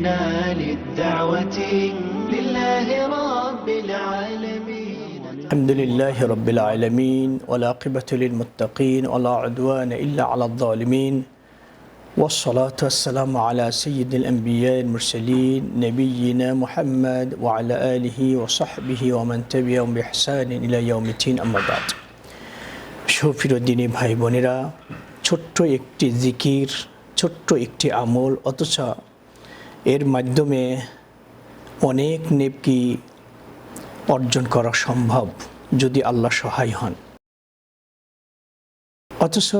قمنا للدعوة لله رب العالمين الحمد لله رب العالمين والعاقبة للمتقين ولا عدوان إلا على الظالمين والصلاة والسلام على سيد الأنبياء المرسلين نبينا محمد وعلى آله وصحبه ومن تبعهم بإحسان إلى يوم الدين أما بعد শফির দিনী ভাই বোনেরা ছোট্ট একটি জিকির ছোট্ট একটি আমল অথচ এর মাধ্যমে অনেক নেপকি অর্জন করা সম্ভব যদি আল্লাহ সহায় হন। অথচ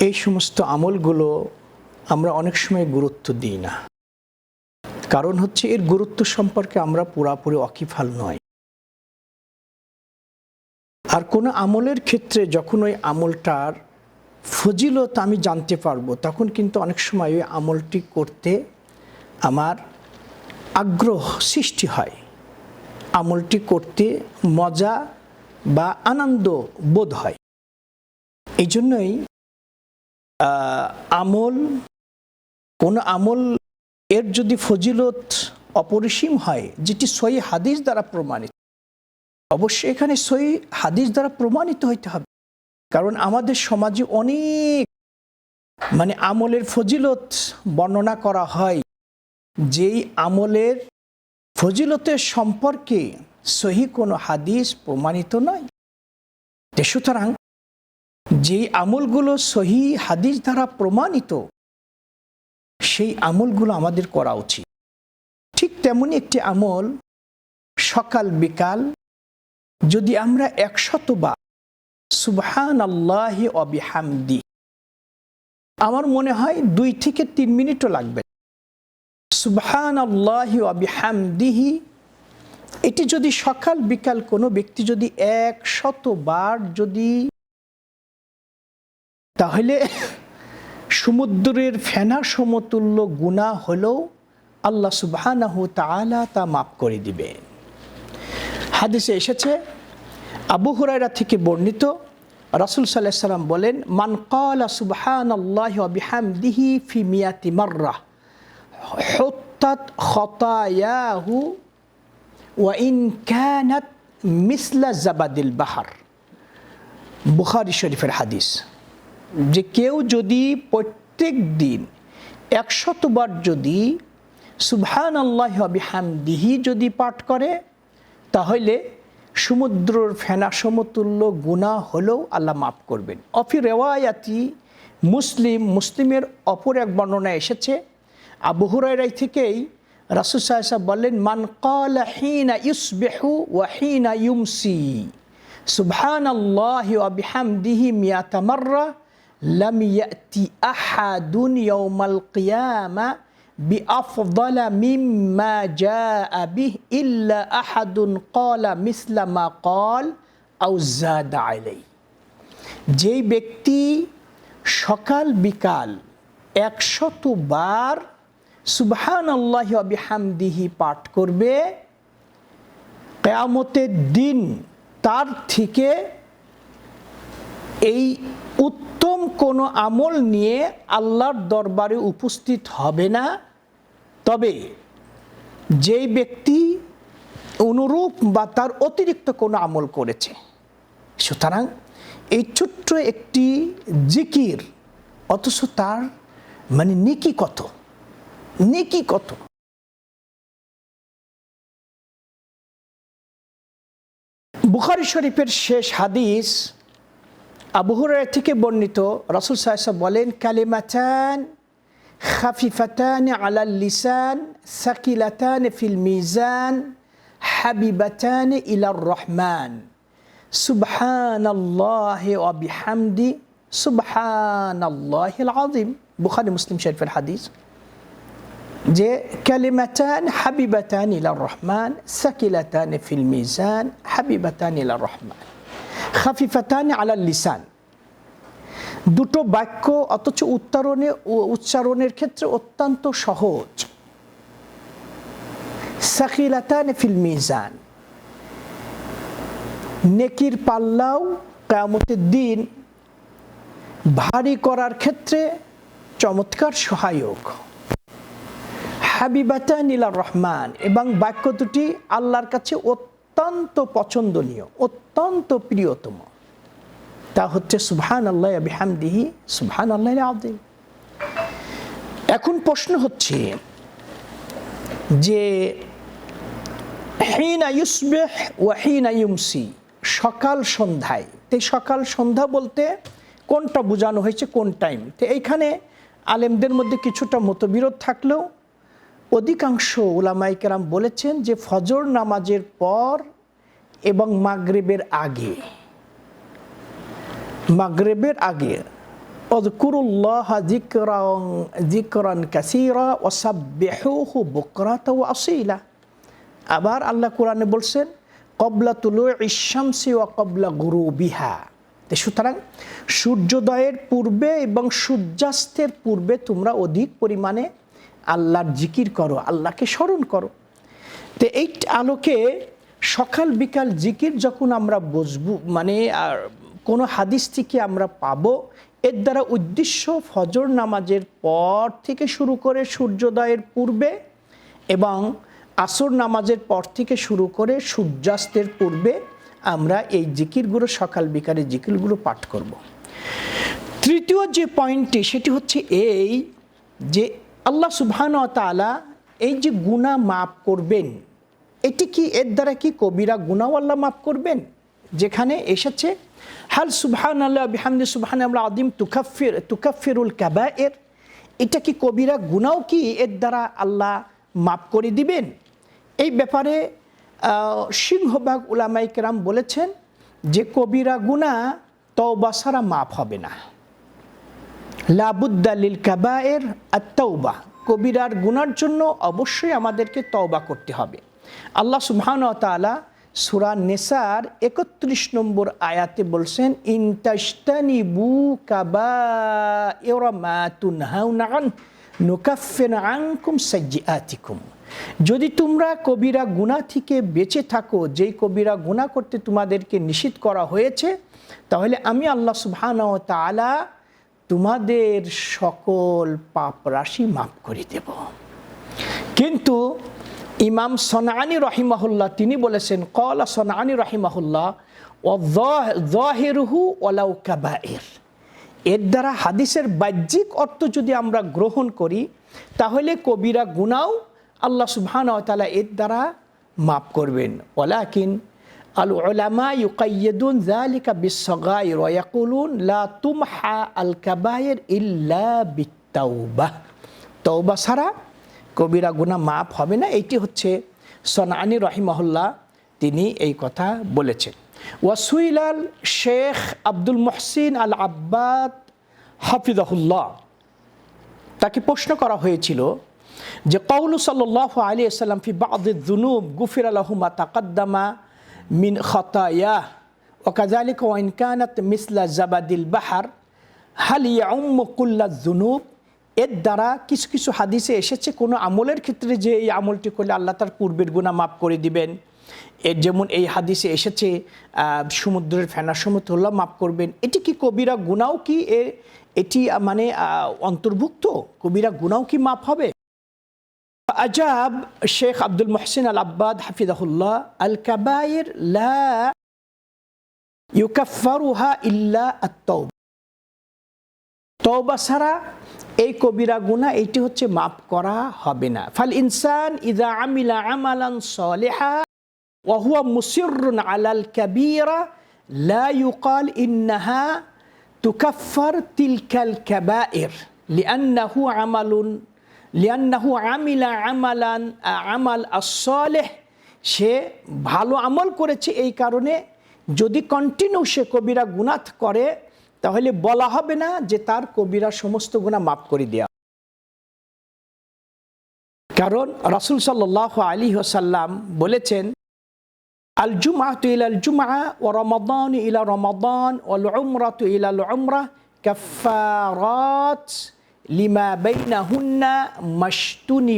এই সমস্ত আমলগুলো আমরা অনেক সময় গুরুত্ব দিই না। কারণ হচ্ছে এর গুরুত্ব সম্পর্কে আমরা পুরাপুরি অকিফাল নয় আর কোনো আমলের ক্ষেত্রে যখন ওই আমলটার ফজিলত আমি জানতে পারব, তখন কিন্তু অনেক সময় ওই আমলটি করতে আমার আগ্রহ সৃষ্টি হয় আমলটি করতে মজা বা আনন্দ বোধ হয়। এই জন্যই আমল, কোন আমল এর যদি ফজিলত অপরিসীম হয়, যেটি সই হাদিস দ্বারা প্রমাণিত, অবশ্যই এখানে সই হাদিস দ্বারা প্রমাণিত হইতে হবে। কারণ আমাদের সমাজে অনেক মানে আমলের ফজিলত বর্ণনা করা হয় যেই আমলের ফজিলতের সম্পর্কে সহি কোনো হাদিস প্রমাণিত নয়। সুতরাং যেই আমলগুলো সহি হাদিস দ্বারা প্রমাণিত, সেই আমলগুলো আমাদের করা উচিত। ঠিক তেমনই একটি আমল সকাল, বিকাল যদি আমরা একশত বা সুবহান আল্লাহ অবিহামদি আমার মনে হয় দুই থেকে তিন মিনিটও লাগবে। সুবহান আল্লাহ এটি যদি সকাল বিকাল কোনো ব্যক্তি যদি এক শতবার যদি, তাহলে সমুদ্রের ফেনা সমতুল্য গুণা হলেও আল্লাহ সুবহানাহু তা মাফ করে দিবেন হাদিসে এসেছে, আবু হুরাইরা থেকে বর্ণিত, রাসূল আলাইহি সাল্লাম বলেন, মান ক্বালা সুবহানাল্লাহি ওয়া বিহামদিহি ফি মিয়াতি মাররা হুত্তাত খতায়াহু ওয়া ইন কানাত মিসলা জাবাদিল বাহার। বুখারী শরীফের হাদিস। যে কেউ যদি প্রত্যেক দিন একশতবার যদি সুবহান আল্লাহ বিহামদিহি যদি পাঠ করে, তাহলে সমুদ্রর ফেনা সমতুল্য গুণা হলেও আল্লাহ মাফ করবেন। অফি রেওয়ায়াতি মুসলিম, মুসলিমের অপর এক বর্ণনা এসেছে আবু হুরাইরাই থেকেই রাসুল সাহেব বললেন মান কাল হিনা ইউসবেহু ওয়াহিনা ইউমসি সুবহান আল্লাহ বিহামদিহি মিয়াতা মাররা لم يأتي أحد يوم القيامة بأفضل مما جاء به إلا أحد قال مثل ما قال أو زاد عليه যেই ব্যক্তি সকাল বিকাল একশত বার সুবহান আল্লাহ বিহামদিহি পাঠ করবে। কেয়ামতের দিন তার থেকে এই উত্তম কোনো আমল নিয়ে আল্লাহর দরবারে উপস্থিত হবে না। তবে যেই ব্যক্তি অনুরূপ বা তার অতিরিক্ত কোনো আমল করেছে, সুতরাং এই ছোট্ট একটি জিকির, অথচ তার মানে নিকি কত? নেকি কত? বুখারি শরীফের শেষ হাদিস আবু হুরায়রা থেকে বর্ণিত। রাসূল সাহেব বলেন, কালিমাতান খাফিফাতান আলাল লিসান, সাকিলাতান ফিল মিজান, হাবিবাতান ইলার রহমান। সুবহানাল্লাহ ওয়া বিহামদি, সুবহানাল্লাহিল আযীম। বুখারী মুসলিম শরীফের হাদিস। যে কালিমাতান হাবিবাতান ইলার রহমান সাকিলাতান ফিল মিজান হাবিবাতান ইলার রহমান খাফিফাতান আলাল লিসান দুটো বাক্য অথচ উচ্চারণে, উচ্চারণের ক্ষেত্রে অত্যন্ত সহজ। সাকিলাতান ফিল মিজান নেকির পাল্লাও কেয়ামতের দিন ভারী করার ক্ষেত্রে চমৎকার সহায়ক। হাবিবাতান ইলার রহমান। এবং বাক্য দুটি আল্লাহর কাছে অত্যন্ত পছন্দনীয়, অত্যন্ত প্রিয়তম। তা হচ্ছে সুবহান আল্লাহ বিহামদিহি সুবহান আল্লাহ আদিম এখন প্রশ্ন হচ্ছে যে, হিনা ইউসবেহ ওয়াহিনা ইউমসি, সকাল সন্ধ্যায়। তো সকাল সন্ধ্যা বলতে কোনটা বোঝানো হয়েছে, কোন টাইম তো এইখানে আলেমদের মধ্যে কিছুটা মতবিরোধ থাকলেও অধিকাংশ ওলামাই কেরাম বলেছেন যে ফজর নামাজের পর এবং মাগরেবের আগে মাগরেবের আগে অদকুরুল্লাহ জিকরং জিকরন কাসিরা ওসাব্বেহুহু বুকরাত ও আসিলা। আবার আল্লাহ কোরআনে বলছেন, কবলা তুলু ইশামসি ও কবলা গুরু বিহা তো সুতরাং সূর্যোদয়ের পূর্বে এবং সূর্যাস্তের পূর্বে তোমরা অধিক পরিমাণে আল্লাহর জিকির করো, আল্লাহকে স্মরণ করো তো এই আলোকে সকাল বিকাল জিকির যখন আমরা বুঝব মানে আর কোনো হাদিস থেকে আমরা পাবো, এর দ্বারা উদ্দেশ্য ফজর নামাজের পর থেকে শুরু করে সূর্যোদয়ের পূর্বে এবং আসর নামাজের পর থেকে শুরু করে সূর্যাস্তের পূর্বে আমরা এই জিকিরগুলো, সকাল বিকালের জিকিরগুলো পাঠ করব। তৃতীয় যে পয়েন্টটি, সেটি হচ্ছে এই যে আল্লাহ সুবহান এই যে গুণা মাফ করবেন, এটি কি এর দ্বারা কি কবিরা গুণাও আল্লাহ মাফ করবেন? যেখানে এসেছে, হাল সুবহান আল্লাহ বিহামদি সুবহান আল্লাহ আদিম তুকাফির তুকাফিরুল কাবা এর এটা কি কবিরা গুণাও কি এর দ্বারা আল্লাহ মাফ করে দিবেন? এই ব্যাপারে সিংহবাগ উলামাইকেরাম বলেছেন যে কবিরা গুণা তওবা ছাড়া মাফ হবে না। লাবুদ্দালিল কাবায়ের আত্মাউবা কবিরার গুনার জন্য অবশ্যই আমাদেরকে তওবা করতে হবে। আল্লাহ সুবহান তাআলা সুরা নেসার একত্রিশ নম্বর আয়াতে বলছেন ইনতাস্তানি বু কাবা আন নুকাফির আনকুম সাজ্জিআতিকুম যদি তোমরা কবিরা গুনাহ থেকে বেঁচে থাকো, যেই কবিরা গুনাহ করতে তোমাদেরকে নিষিদ্ধ করা হয়েছে, তাহলে আমি আল্লাহ সুবহান তাআলা তোমাদের সকল পাপ রাশি মাফ করে দেব। কিন্তু ইমাম সনানি রহিমাহুল্লাহ, তিনি বলেছেন, কলা সনানি রহিমাহুল্লাহ ও জহেরহু ওলাউ কাবায়ের এর দ্বারা হাদিসের বাহ্যিক অর্থ যদি আমরা গ্রহণ করি, তাহলে কবিরা গুনাও আল্লাহ সুবহান তালা এর দ্বারা মাফ করবেন। ওলাকিন আল উলামা ইউকাইয়্যিদুন যালিকা বিসসাগাইর ওয়া ইয়াকুলুন লা তুমহা আল কাবায়ের ইল্লা বিত্তাওবাহ তওবা ছাড়া কবিরা গুনাহ মাফ হবে না। এইটি হচ্ছে সনানি রহিমহল্লা তিনি এই কথা বলেছেন। ওয়াসুইলাল শেখ আব্দুল মহসিন আল আব্বাদ হাফিজাহুল্লাহ। তাকে প্রশ্ন করা হয়েছিল যে কৌলু সাল্লাহ আলী সাল্লাম ফি বাদ জুনুব গুফির আলহুমা তাকাদ্দামা মিন খতায়া ওকাজালিক ওয়াইন কানাত মিসলা জাবাদিল বাহার হাল ইয়াউম্মু কুল্লা জুনুব এর দ্বারা কিছু কিছু হাদিসে এসেছে, কোনো আমলের ক্ষেত্রে যে এই আমলটি করলে আল্লাহ তার পূর্বের গুণা মাফ করে দিবেন। এর যেমন এই হাদিসে এসেছে সমুদ্রের ফেনার সমুদ্র আল্লাহ মাফ করবেন। এটি কি কবিরা গুণাও কি এ, এটি মানে অন্তর্ভুক্ত? কবিরা গুণাও কি মাফ হবে? আজাব শেখ আব্দুল মহসিন আল আব্বাদ হাফিজাহুল্লাহ আল কাবায়ের লা ইউকাফারুহা ইল্লা আত্তব তওবা ছাড়া এই কবিরা গুনাহ এইটি হচ্ছে মাফ করা হবে না। ফাল ইনসান ইদা আমিলা আমালান সালিহা ওয়া হুয়া মুসিররুন আলাল কাবীরা লা ইউকাল ইন্নাহা তুকাফফার তিলকাল কাবাইর লিআন্নাহু আমালুন লিআন্নাহু আমিলা আমালান আমাল আস-সালিহ। সে ভালো আমল করেছে এই কারণে। যদি কন্টিনিউ সে কবিরা গুনাথ করে, তাহলে বলা হবে না যে তার কবিরা সমস্ত গুণা মাফ করে দেওয়া কারণ রাসুল সাল্লাহ আলী ওসাল্লাম বলেছেন আল জুমা তু ইলাল জুমা ও রমাদান ইলা রমাদান ও উমরা তু ইলাল কাফারাত লিমা বাইনা হুন্না মাস্তুনি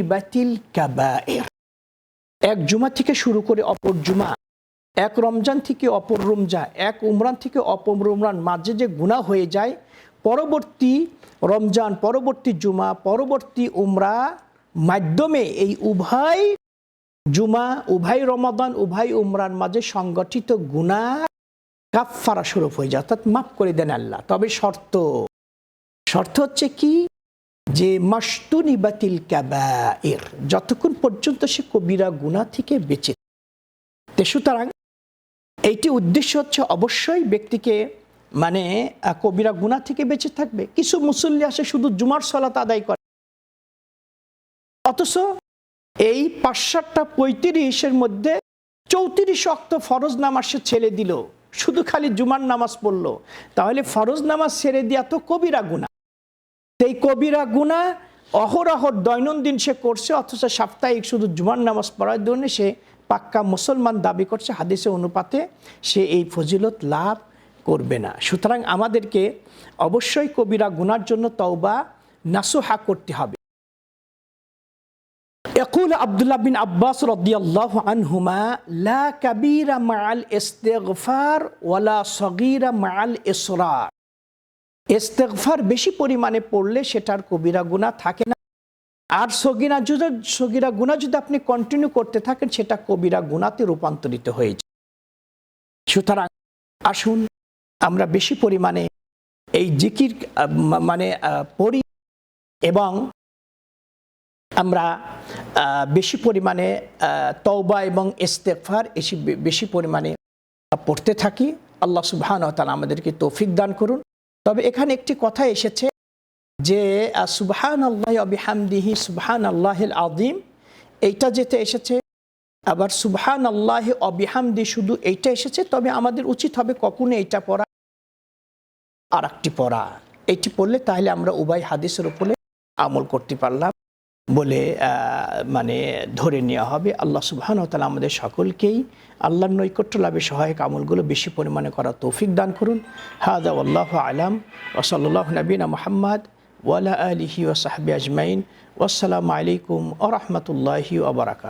এক জুমা থেকে শুরু করে অপর জুমা, এক রমজান থেকে অপর রমজা এক উমরান থেকে অপর উমরান মাঝে যে গুণা হয়ে যায়, পরবর্তী রমজান, পরবর্তী জুমা, পরবর্তী উমরা মাধ্যমে এই উভয় জুমা, উভয় রমাদান, উভয় উমরান মাঝে সংগঠিত গুণা কাফারা স্বরূপ হয়ে যায়। অর্থাৎ মাফ করে দেন আল্লাহ। তবে শর্ত শর্ত হচ্ছে কি? যে মাস্তুনি বাতিল এর যতক্ষণ পর্যন্ত সে কবিরা গুণা থেকে বেঁচে তে সুতরাং এইটি উদ্দেশ্য হচ্ছে অবশ্যই ব্যক্তিকে মানে কবিরা গুণা থেকে বেঁচে থাকবে। কিছু মুসল্লি আসে শুধু জুমার সলাত আদায় করে। অথচ এই পাঁচ সাতটা পঁয়ত্রিশের মধ্যে চৌত্রিশ অক্ত ফরজ নামাজ সে ছেড়ে দিল। শুধু খালি জুমার নামাজ পড়ল। তাহলে ফরজ নামাজ ছেড়ে দেওয়া তো কবিরা গুণা সেই কবিরা গুণা অহরহর দৈনন্দিন সে করছে অথচ সাপ্তাহিক শুধু জুমার নামাজ পড়ার জন্য সে পাক্কা মুসলমান দাবি করছে হাদিসে অনুপাতে সে এই ফজিলত লাভ করবে না সুতরাং আমাদেরকে অবশ্যই কবিরা গুনার জন্য তওবা নাসুহা করতে হবে يقول عبد الله بن عباس رضي الله عنهما لا كبير مع الاستغفار ولا صغير مع الإصرار ইস্তেগফার বেশি পরিমাণে পড়লে সেটার কবিরা গুণা থাকে না। আর সগিরা যদি সগিরা গুণা যদি আপনি কন্টিনিউ করতে থাকেন, সেটা কবিরা গুণাতে রূপান্তরিত হয়ে যায়। সুতরাং আসুন আমরা বেশি পরিমাণে এই জিকির মানে পড়ি এবং আমরা বেশি পরিমাণে তওবা এবং ইস্তেগফার এসে বেশি পরিমাণে পড়তে থাকি। আল্লাহ সুবহান তাআলা আমাদেরকে তৌফিক দান করুন। তবে এখানে একটি কথা এসেছে যে সুবহান আল্লাহ আবিহামদিহি সুবহান আল্লাহিল আদিম এইটা যেতে এসেছে। আবার সুবহান আল্লাহ অবিহামদি শুধু এইটা এসেছে, তবে আমাদের উচিত হবে কখনো এইটা পড়া। আর একটি পড়া। এটি পড়লে তাহলে আমরা উভয় হাদিসের উপরে আমল করতে পারলাম। বলে মানে ধরে নেওয়া হবে। আল্লাহ সুবহান তালা আমাদের সকলকেই আল্লাহর নৈকট্য লাভে সহায়ক আমলগুলো বেশি পরিমাণে করা তৌফিক দান করুন। হাদা আল্লাহ আলাম। ওসল্লাহ নবীনা মোহাম্মদ ওয়ালা ও ওসাহাবি আজমাইন। ওসালামু আলাইকুম ও রহমতুল্লাহি ওবরাকাত